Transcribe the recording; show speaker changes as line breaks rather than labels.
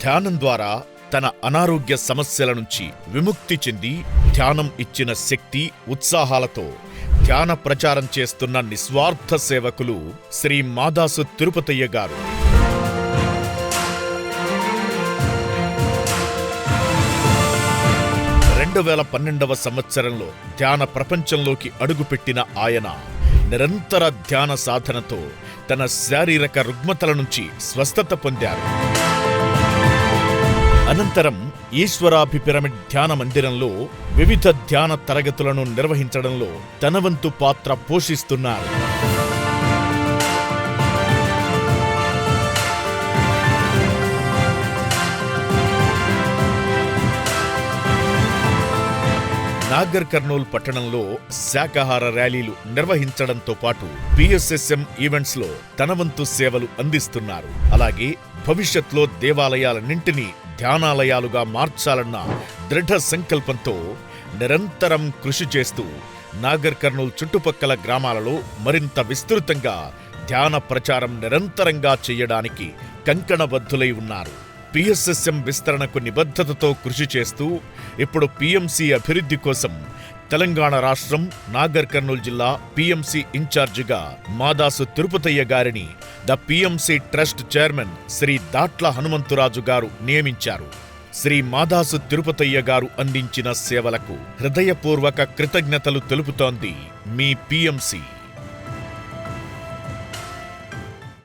ధ్యానం ద్వారా తన అనారోగ్య సమస్యల నుంచి విముక్తి చెంది ధ్యానం ఇచ్చిన శక్తి ఉత్సాహాలతో ధ్యాన ప్రచారం చేస్తున్న నిస్వార్థ సేవకులు శ్రీ మాదాసు తిరుపతయ్య గారు. రెండు వేల పన్నెండవ సంవత్సరంలో ధ్యాన ప్రపంచంలోకి అడుగుపెట్టిన ఆయన నిరంతర ధ్యాన సాధనతో తన శారీరక రుగ్మతల నుంచి స్వస్థత పొందారు. అనంతరం ఈశ్వరాభి పిరమిడ్ ధ్యాన మందిరంలో వివిధ ధ్యాన తరగతులను నిర్వహించడంలో తనవంతు పాత్ర పోషిస్తున్నారు. నాగర్ కర్నూల్ పట్టణంలో శాకాహార ర్యాలీలు నిర్వహించడంతో పాటు పిఎస్ఎస్ఎం ఈవెంట్స్లో తనవంతు సేవలు అందిస్తున్నారు. అలాగే భవిష్యత్లో దేవాలయాలన్నింటినీ ధ్యానాలయాలుగా మార్చాలన్న దృఢ సంకల్పంతో నిరంతరం కృషి చేస్తూ నాగర్ కర్నూల్ చుట్టుపక్కల గ్రామాలలో మరింత విస్తృతంగా ధ్యాన ప్రచారం నిరంతరంగా చేయడానికి కంకణబద్ధులై ఉన్నారు. పిఎస్ఎస్ఎం విస్తరణకు నిబద్ధతతో కృషి చేస్తూ ఇప్పుడు పిఎంసి అభివృద్ధి కోసం తెలంగాణ రాష్ట్రం నాగర్ కర్నూలు జిల్లా పిఎంసి ఇన్ఛార్జిగా మాదాసు తిరుపతయ్య గారిని the PMC trust chairman Shri Datla Hanumantharaju garu నియమించారు. శ్రీ మాదాసు తిరుపతయ్య గారు అందించిన సేవలకు హృదయపూర్వక కృతజ్ఞతలు తెలుపుతోంది మీ పిఎంసి.